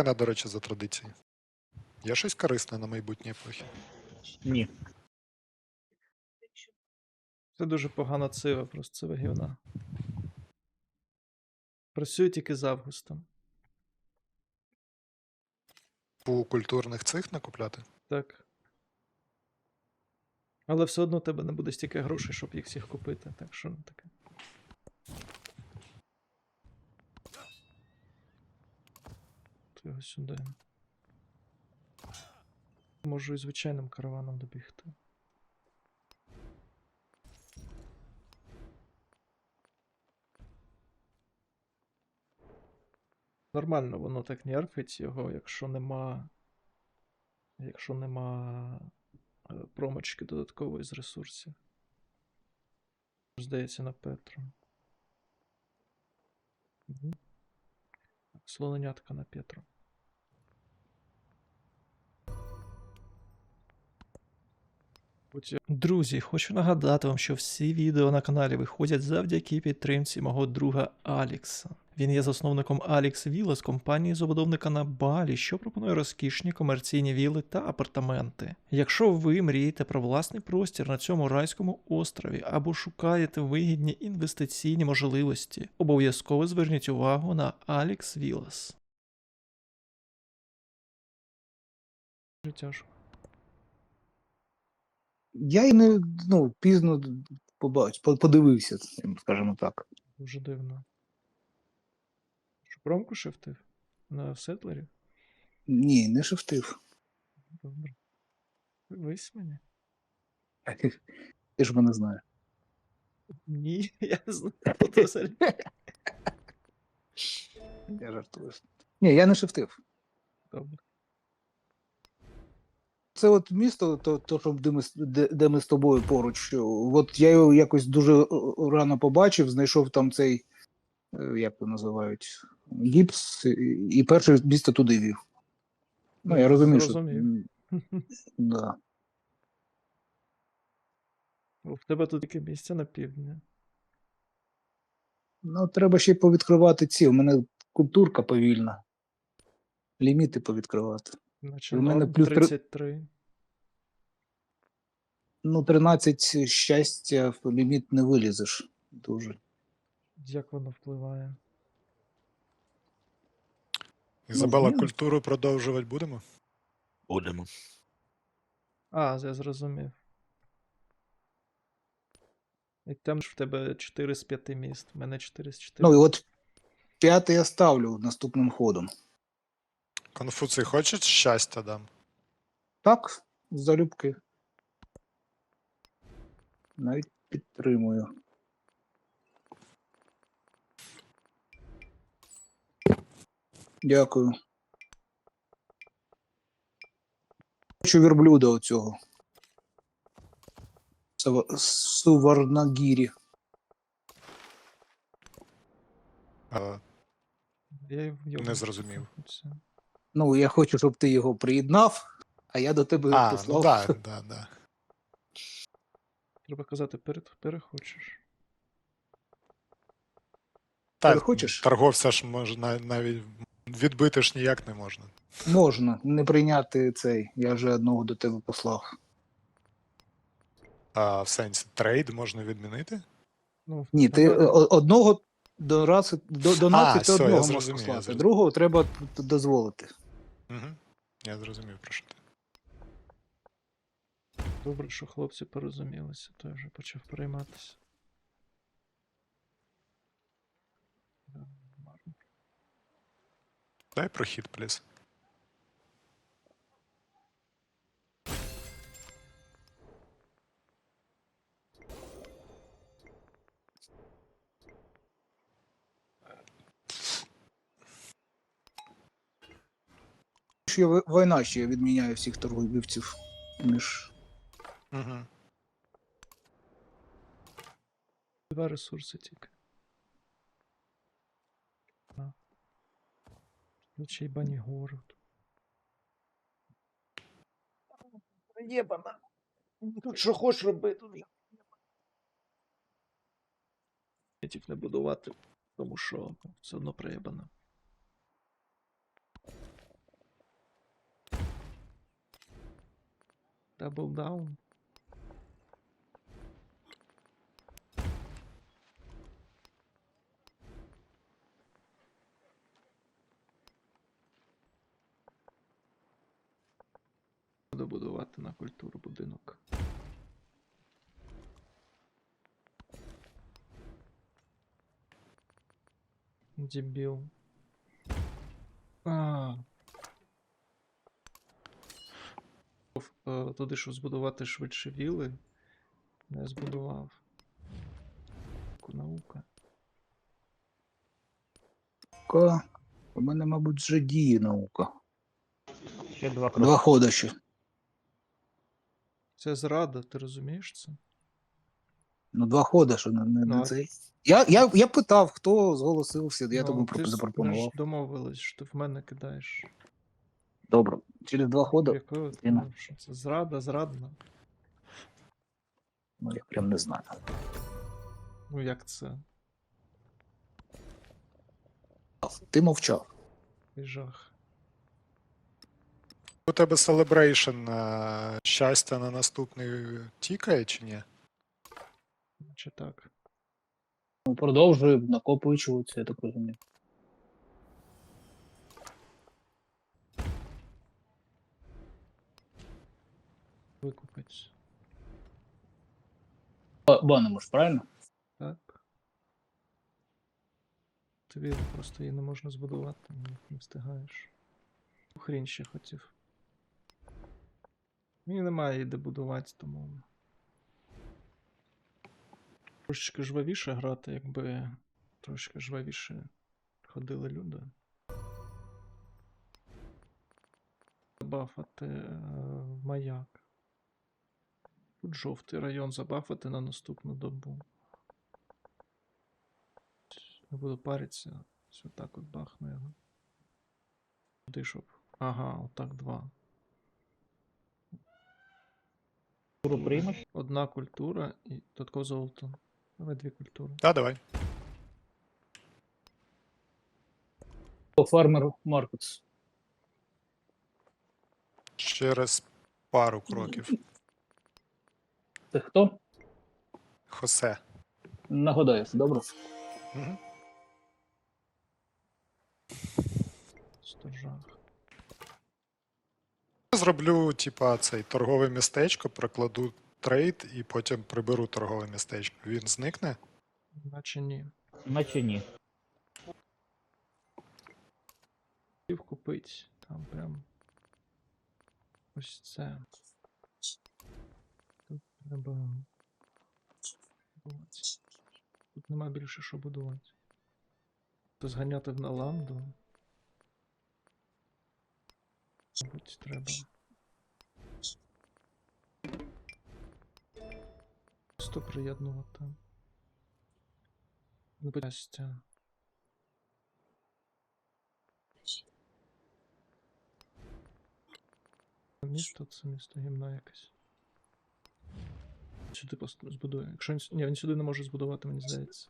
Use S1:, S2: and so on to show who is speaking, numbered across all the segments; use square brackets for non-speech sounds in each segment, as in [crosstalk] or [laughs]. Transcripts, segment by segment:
S1: Гена, до речі, за традицією. Є щось корисне на майбутнє епохи?
S2: Ні.
S3: Це дуже погана цива, просто цива гівна. Працює тільки з августом.
S1: По культурних цих накупляти?
S3: Так. Але все одно у тебе не буде стільки грошей, щоб їх всіх купити. Так що ну таке. Його сюди. Можу і звичайним караваном добігти. Нормально воно так нерфить його, якщо нема. Якщо нема е, промочки додаткової з ресурсів. Здається, на Петру. Слоненятка на Петру. Друзі, хочу нагадати вам, що всі відео на каналі виходять завдяки підтримці мого друга Алікса. Він є засновником Алікс Вілла з компанії забудовника на Балі, що пропонує розкішні комерційні вілли та апартаменти. Якщо ви мрієте про власний простір на цьому райському острові або шукаєте вигідні інвестиційні можливості, обов'язково зверніть увагу на Алікс Віллас.
S2: Я й не ну, пізно побачив, по- подивився, скажімо так.
S3: Дуже дивно. Що промку шифтив? На сетлері?
S2: Ні, не шифтив.
S3: Добре. Вись мені. [laughs]
S2: Ти ж мене знає.
S3: Ні, [laughs] я знаю. [laughs]
S2: Я жартую. Ні, я не шифтив.
S3: Добре.
S2: Це от місто, то, то що де ми, де, де ми з тобою поруч. От я його якось дуже е, рано побачив, знайшов там цей, е, як то називають, гіпс, і, перше місто туди вів. Ну, я розумію, що.
S3: Зрозумів. [laughs]
S2: Да.
S3: В тебе тут таке місце на півдні.
S2: Ну, треба ще й повідкривати ці. У мене культурка повільна. Ліміти повідкривати.
S3: Наче
S2: У мене плюс
S3: 33.
S2: Ну, 13 щастя, в ліміт не вилізеш. Дуже.
S3: Як воно впливає?
S1: Ізабела, культуру продовжувати будемо?
S4: Будемо.
S3: А, я зрозумів. І там ж в тебе 4 з 5 міст. В мене 4 з 4.
S2: Ну, і от п'яте я ставлю наступним ходом.
S1: Конфуцій, хочеш щастя дам?
S2: Так, залюбки. Навіть підтримую. Дякую. Хочу верблюда оцього. Суварнагірі.
S3: Я його
S1: не зрозумів.
S3: Все.
S2: Ну, я хочу, щоб ти його приєднав, а я до тебе
S1: а,
S2: послав.
S1: ну да, [laughs] да, да.
S3: Треба казати, перед, перехочеш.
S1: Так,
S2: Хочеш?
S1: торговця ж може на- навіть відбити ж ніяк не можна.
S2: Можна не прийняти цей. Я вже одного до тебе послав.
S1: А в сенсі трейд можна відмінити?
S3: Ну,
S2: Ні, ти е, о- одного до раз до, до
S1: А,
S2: ти
S1: я
S2: одного можеш
S1: зрозумів, я
S2: послати,
S1: зрозумів.
S2: другого треба дозволити.
S1: Угу. Я зрозумів, про що ти.
S3: Добре, що хлопці порозумілися, то я вже почав перейматися.
S1: Дай прохід, пліс.
S2: Що війна ще відміняє всіх торговців між.
S1: Угу.
S3: Два ресурси тільки. Тут ще й бані город. Єбана. Тут що хочеш роби, тут вже. Тільки не будувати, тому що все одно приєбано. Даблдаун. Буду будувати на культуру будинок. Дебіл. А. Е, Туди, щоб збудувати швидше віли, не збудував. Таку Наука.
S2: Наука. У мене, мабуть, вже діє наука.
S4: Ще два кроки.
S2: Два хода ще.
S3: Це зрада, ти розумієш це?
S2: Ну, два хода, що не, не,
S3: Ну,
S2: не цей. Я, я, я питав, хто зголосився, я
S3: Ну,
S2: тобі
S3: ти
S2: пропо-
S3: ж- Ми ж домовились, що ти в мене кидаєш.
S2: Добре. Через два хода,
S3: ти що це зрада, зрадна.
S2: ну я прям не знаю.
S3: Ну як це?
S2: Ти мовчав.
S3: Який жах.
S1: У тебе Celebration е, щастя на наступний тікає чи ні?
S3: Чи так?
S2: Ну, продовжую накопичуватися, я так розумію. Банимо ж, правильно?
S3: Так. Тобі просто її не можна збудувати, не встигаєш. Хрінь ще хотів. Мені немає її де будувати, тому. Трошечки жвавіше грати, якби трошки жвавіше ходили люди. Забафати е, маяк. Тут жовтий район забафати на наступну добу. Не буду паритися. Все так от бахну його. Куди щоб? Ага, отак два.
S4: Культуру приймеш?
S3: Одна культура і додатково золото. Давай дві культури.
S1: Так, давай.
S2: Фармер Маркетс.
S1: Через пару кроків.
S2: Це хто?
S1: Хосе.
S2: Нагадаєш, добре?
S1: Угу.
S3: Просто.
S1: Зроблю, типа, цей торгове містечко, прокладу трейд і потім приберу торгове містечко. Він зникне.
S3: Наче ні.
S4: Наче ні.
S3: Хотів купить. Там прям. Ось це. Треба. Тут нема більше що будувати. То зганяти в Наланду. Мабуть, треба. Просто приєднувати. Ну. Місто це місто гімна якесь. Сюди збудує. Якщо він, ні, він сюди не може збудувати, мені здається.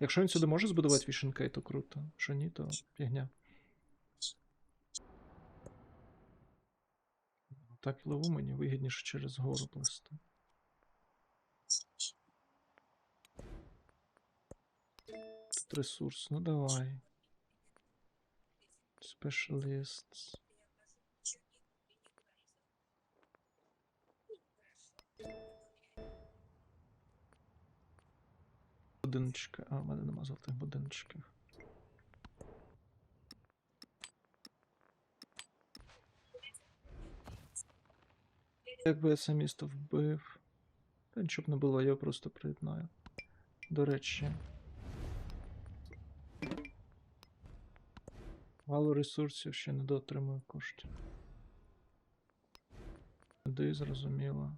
S3: Якщо він сюди може збудувати вішенкей, то круто. Якщо ні, то фігня. Так лову мені вигідніше через гору плисти. Тут ресурс, ну давай. Specialists. Будиночки. А, в мене нема золотих будиночків. Якби я це місто вбив. Та нічого б не було, я просто приєднаю. До речі. Мало ресурсів ще не доотримую коштів. Куди зрозуміло.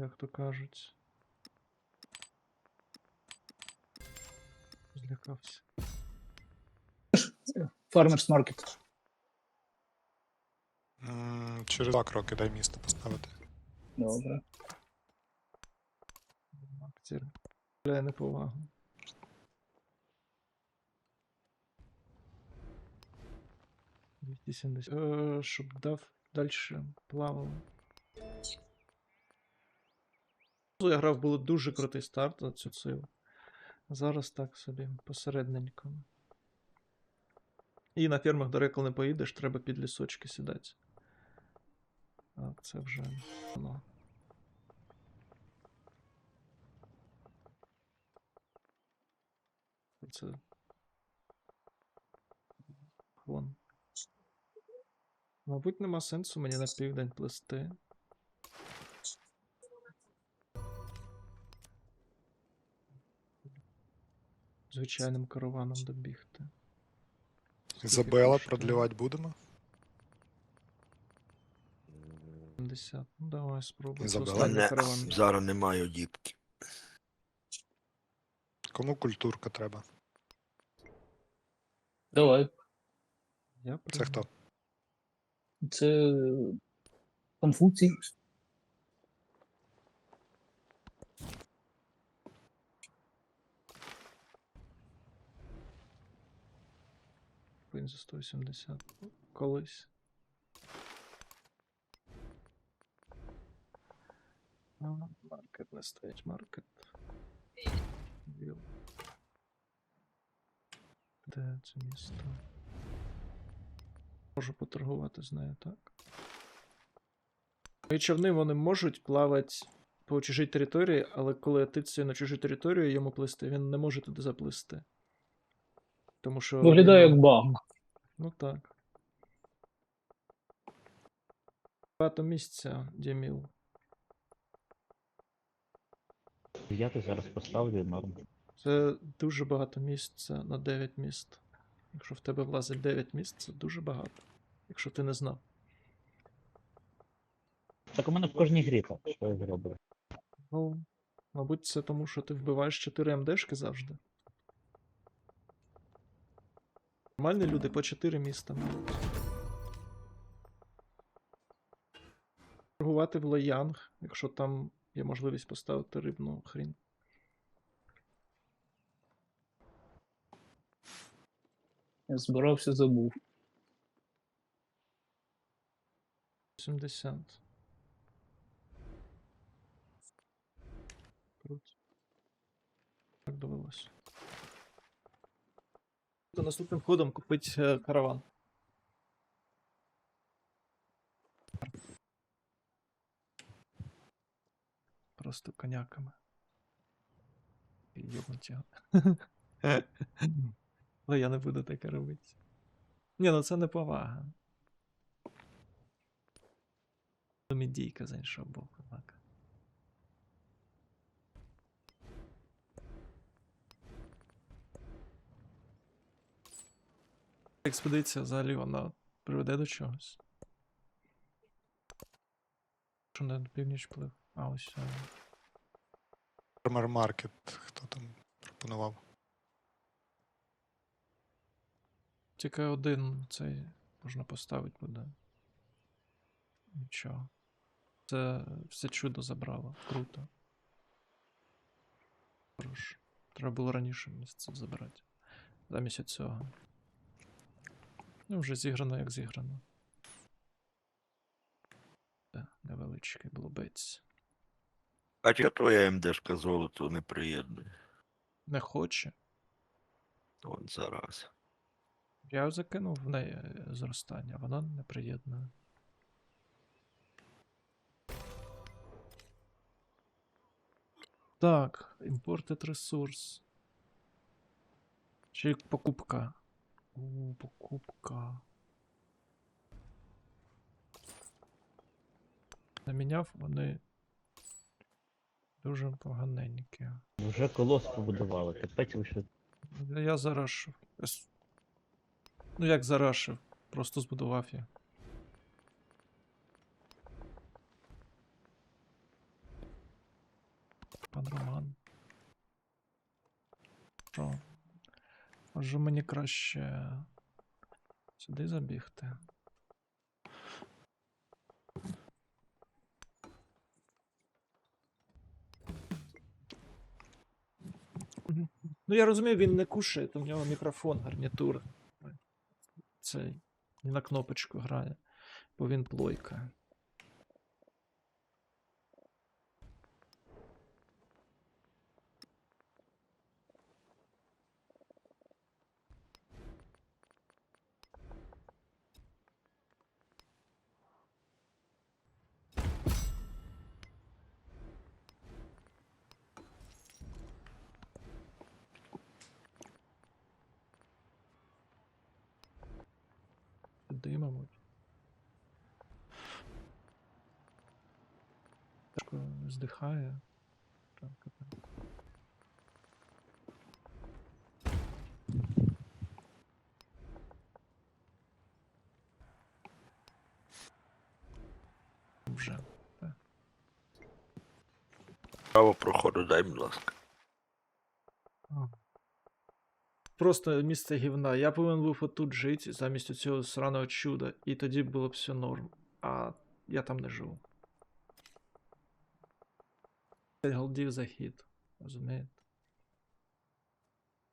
S3: Як то кажуть. Злякався.
S2: Фармерс Маркет.
S1: М, Через два кроки дай місто поставити.
S2: Добре.
S3: Актір. Бля, неповагу. 270. Е, щоб дав далі плавав. Я грав, було дуже крутий старт на цю силу. Зараз так собі, посередненько. І на фермах далеко не поїдеш, треба під лісочки сідати. А це вже воно. Це. Вон. Мабуть, нема сенсу мені на південь плести. Звичайним караваном добігти.
S1: Ізабела продлівати будемо?
S3: 70. Ну давай спробуй. Караван.
S5: зараз немає діпки.
S1: Кому культурка треба?
S2: Давай.
S3: Я
S1: Це
S3: прийму.
S1: хто?
S2: Це Конфуцій.
S3: Він за 180. Ну, Колись. Ага, Маркет не стоїть, маркет. Віл. Де це місто? Можу поторгувати з нею, так? І човни вони можуть плавати по чужій території, але коли тицює на чужу територію йому плисти, він не може туди заплисти. Тому що.
S2: Виглядає як баг.
S3: Ну так. Багато місця, Діміл.
S4: Я ти зараз поставлю норм.
S3: Це дуже багато місця на 9 міст. Якщо в тебе влазить 9 міст, це дуже багато. Якщо ти не знав.
S4: Так у мене в кожній грі так, що я зроблю.
S3: Ну, мабуть, це тому, що ти вбиваєш 4 МДшки завжди. Нормальні люди по 4 міста мають. Торгувати в Лоянг, якщо там є можливість поставити рибну хрінь.
S2: Я збирався, забув.
S3: 70. Круто. Так довелося. То наступним ходом купить е, караван. Просто коняками. Йобнуть [laughs] його. Але я не буду таке робити. Ні, ну це не повага. Медійка з іншого боку, так. Експедиція взагалі вона приведе до чогось. Що на північ плив? А ось.
S1: Фермер Маркет, хто там пропонував?
S3: Тільки один цей можна поставити буде. Нічого. Це все чудо забрало. Круто. Хорош. Треба було раніше місце забирати. Замість цього. Ну, вже зіграно як зіграно. Це невеличкий блубець.
S5: А чого твоя МДшка золото не приєднує?
S3: Не хоче.
S5: От зараз.
S3: Я закинув в неї е, зростання, вона не приєднує. Так, imported ресурс. Чи покупка. У, покупка. Наміняв вони дуже поганенькі.
S4: Вже колос побудували, капець лише
S3: Я зарашив. Ну як зарашив? Просто збудував я. Пан Роман. Що? Може мені краще сюди забігти? Ну я розумію, він не кушає, то в нього мікрофон, гарнітур. Цей. На кнопочку грає, бо він плойка. Сюди, мабуть. Так, е, здихає. Так, так. Вже.
S5: Право проходу дай, будь ласка.
S3: Просто місце гівна. Я повинен був отут жити замість цього сраного чуда, і тоді було б все норм. А я там не живу. 5 голдів за хід. Розумієте?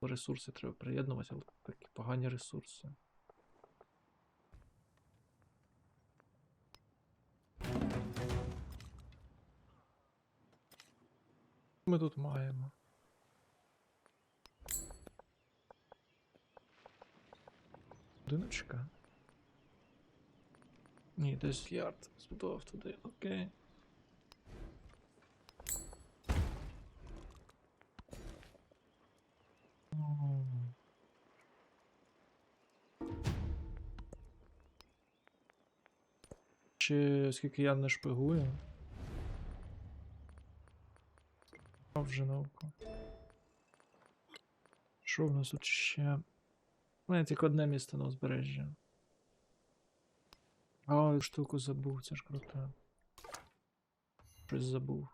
S3: Ресурси треба приєднувати, але такі погані ресурси. Ми тут маємо. Будиночка. Ні, десь ярд збудував туди, окей. Ще скільки я не шпигую. А вже науку. Що в нас тут ще? Мене тільки одне місце на узбережжі. А, штуку забув, це ж круто. Щось забув.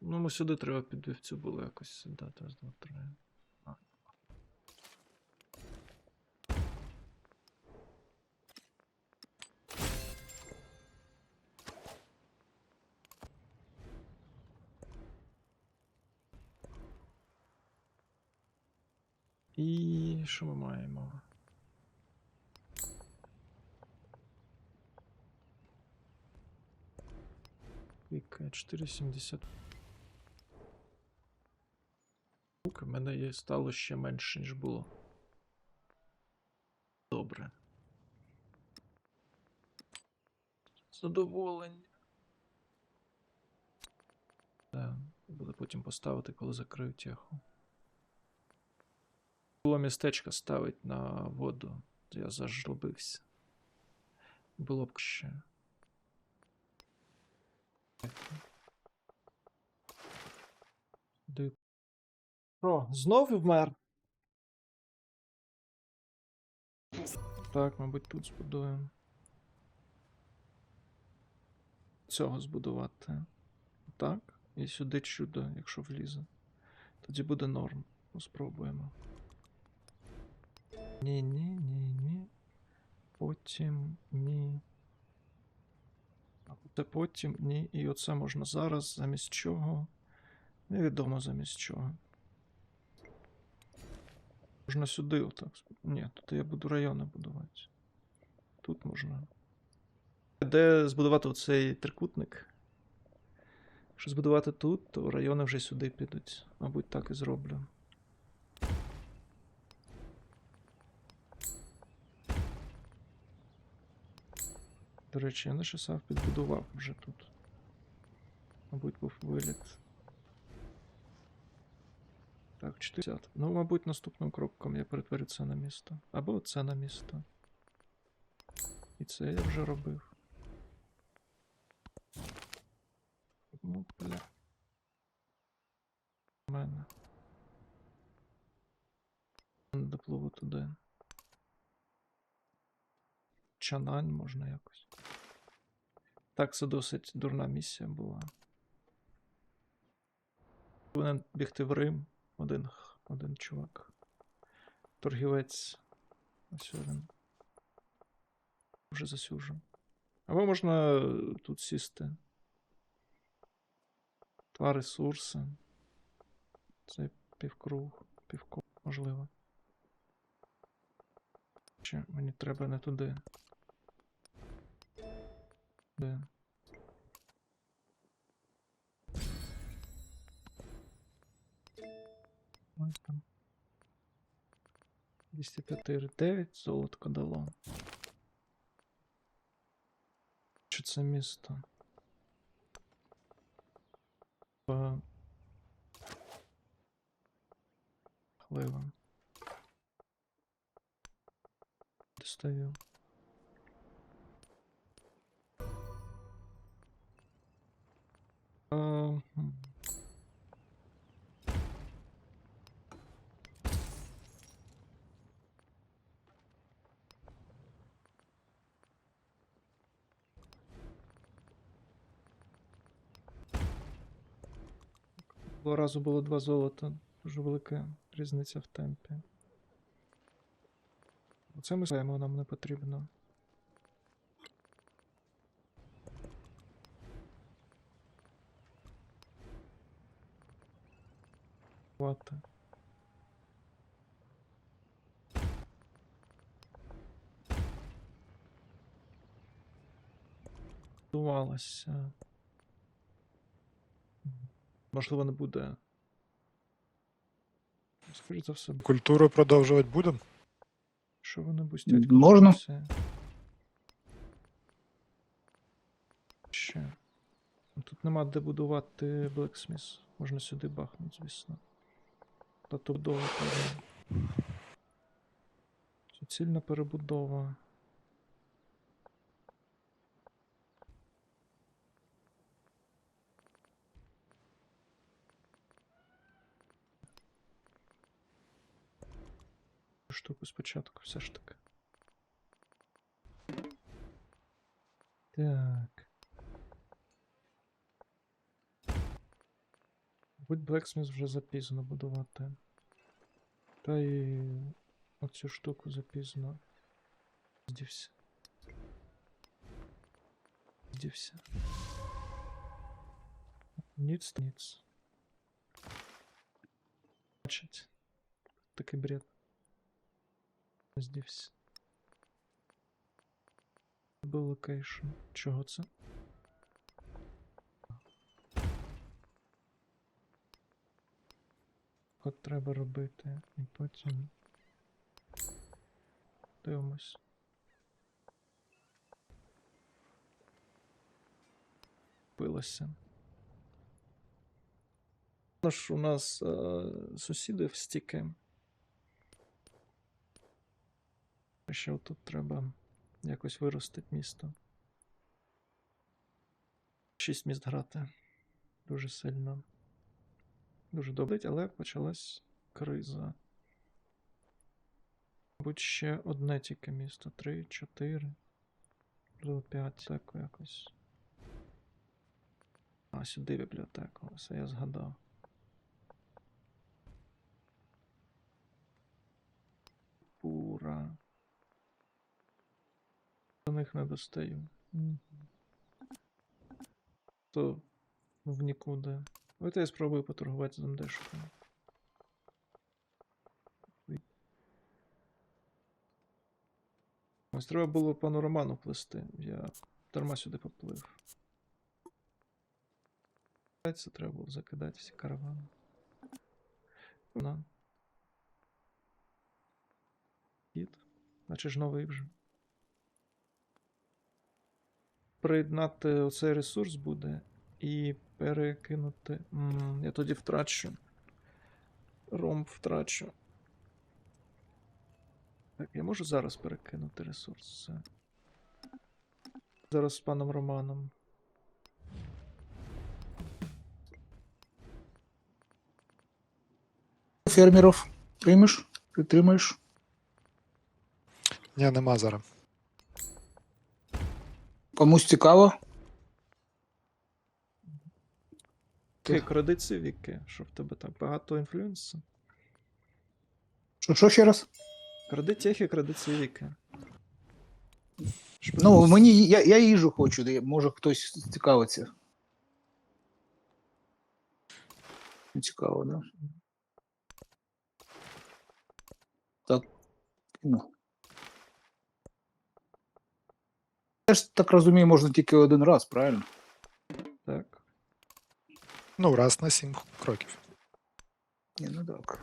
S3: Ну, ми сюди треба під вівцю було якось сідати. Раз, два, три. І що ми маємо? Віка 470. Сука, в мене є стало ще менше, ніж було. Добре. Задоволення. Да, буду потім поставити, коли закрию теху. Було містечко ставить на воду. Я зажлобився. Було б ще. О, знов вмер. Так, мабуть, тут збудуємо. Цього збудувати. Так. І сюди чудо, якщо влізе. Тоді буде норм. Спробуємо. Ні, ні, ні, ні. Потім ні. А Це потім ні. І оце можна зараз, замість чого. Невідомо замість чого. Можна сюди отак. Ні, тут я буду райони будувати. Тут можна. Де збудувати оцей трикутник? Якщо збудувати тут, то райони вже сюди підуть. Мабуть, так і зроблю. До речі, я лише сав підбудував вже тут. Мабуть, був виліт. Так, 40. Ну, мабуть, наступним кроком я перетворю це на місто. Або це на місто. І це я вже робив. Ну, бля. У мене. Допливу туди. Чанань можна якось. Так, це досить дурна місія була. Повинен бігти в Рим. Один, один чувак. Торгівець. Ось він. Вже засюжу. Або можна тут сісти. Два ресурси. Це Півкруг, півко, можливо. Чи мені треба не туди. Де? Ось там. 205 9 золотко дало. Що це місто? По... Хлива. Достаю. Того разу було два золота. Дуже велика різниця в темпі. Оце ми знаємо, нам не потрібно. Хвата. Готувалася. Можливо, не буде. Скоріше за все,
S1: Культуру продовжувати будемо?
S3: що вони бустять?
S2: Можна.
S3: Все. Ще. Тут нема де будувати Blacksmith. Можна сюди бахнути, звісно. Та то будова. Суцільна перебудова. Штуку спочатку все ж таки. Так. Будь Blacksmith вже запізно будувати. Та і оцю штуку запізно. Здівся. Здівся. Ніц, ніц. Бачить. Такий бред. Здівся. Був локейшн. Чого це? От треба робити. І потім. Дивимось. Пилося. Ну ж у нас е, сусіди в стіки. Ще тут треба якось виростити місто. Шість міст грати. Дуже сильно. Дуже добре, але почалась криза. Мабуть, ще одне тільки місто. Три, чотири. Можливо, п'ять, так якось. А, сюди бібліотека. Все я згадав. Пура. До них не достаю. Мгм. То в нікуди. Давайте я спробую поторгувати з МДшкою. Ось треба було пану Роману плести. Я дарма сюди поплив. Це треба було закидати всі каравани. На. Кіт. Наче ж новий вже. Приєднати оцей ресурс буде і перекинути. М, я тоді втрачу. Ромб втрачу. Так, я можу зараз перекинути ресурс. Все. Зараз з паном Романом.
S2: Фермерів приймеш? Підтримаєш?
S1: Ні, нема зараз.
S2: Комусь цікаво?
S3: Ти кради цивіки, що в тебе так багато інфлюенсу.
S2: Що, що ще раз?
S3: Кради техи, кради цивіки.
S2: Ну, мені. Я я їжу хочу, де може хтось цікавиться. Цікаво, да? Так. Ну. Я ж так розумію, можна тільки один раз, правильно?
S1: Ну, раз на сім кроків.
S2: Ні, ну так.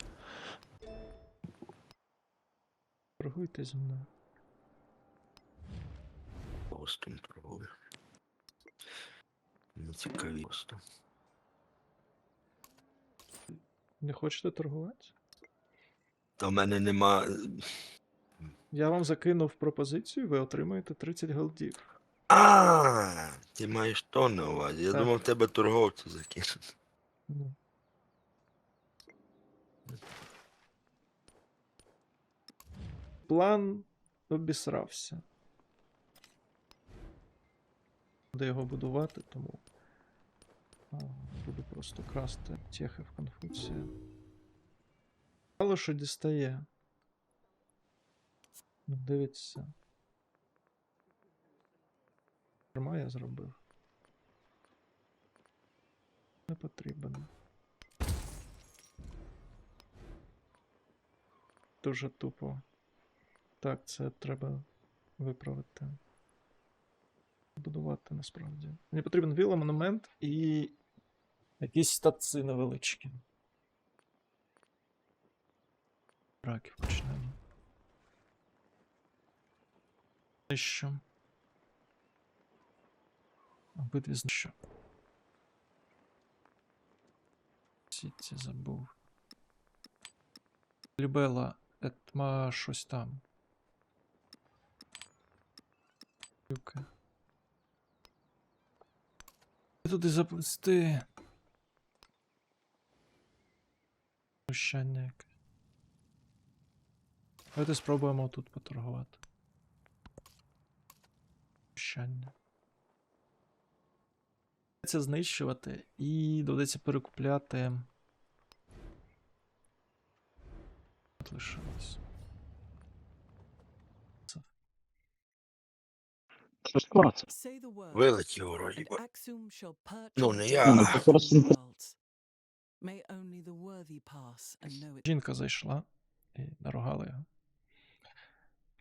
S3: Торгуйте зі мною.
S5: Постом торгую. Не цікаві просто.
S3: Не хочете торгувати?
S5: Та в мене нема.
S3: Я вам закинув пропозицію, ви отримаєте 30 голдів.
S5: А, ти маєш то на увазі. Я
S3: Так.
S5: думав, тебе торговцю закинуть.
S3: Ну. План обісрався. Де його будувати, тому а, буду просто красти техи в Конфуція. Але що дістає. Ну, дивіться. Дарма я зробив. Не потрібен. Дуже тупо. Так, це треба виправити. Будувати насправді. Мені потрібен віла, монумент і якісь статці невеличкі. Раків почнемо. Те що? Обидві зна- що. Всі ці забув. Любела, етма щось там. Юки. Туди запусти. Прощання якесь. Давайте спробуємо тут поторгувати. Прощання. Доведеться знищувати і доведеться перекупляти. От лишилось.
S5: Вилетів вроді.
S6: Ну,
S5: не
S6: я.
S4: Ну, це просто
S3: Жінка зайшла і наругала його.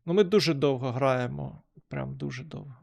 S3: Ну, ми дуже довго граємо. Прям дуже довго.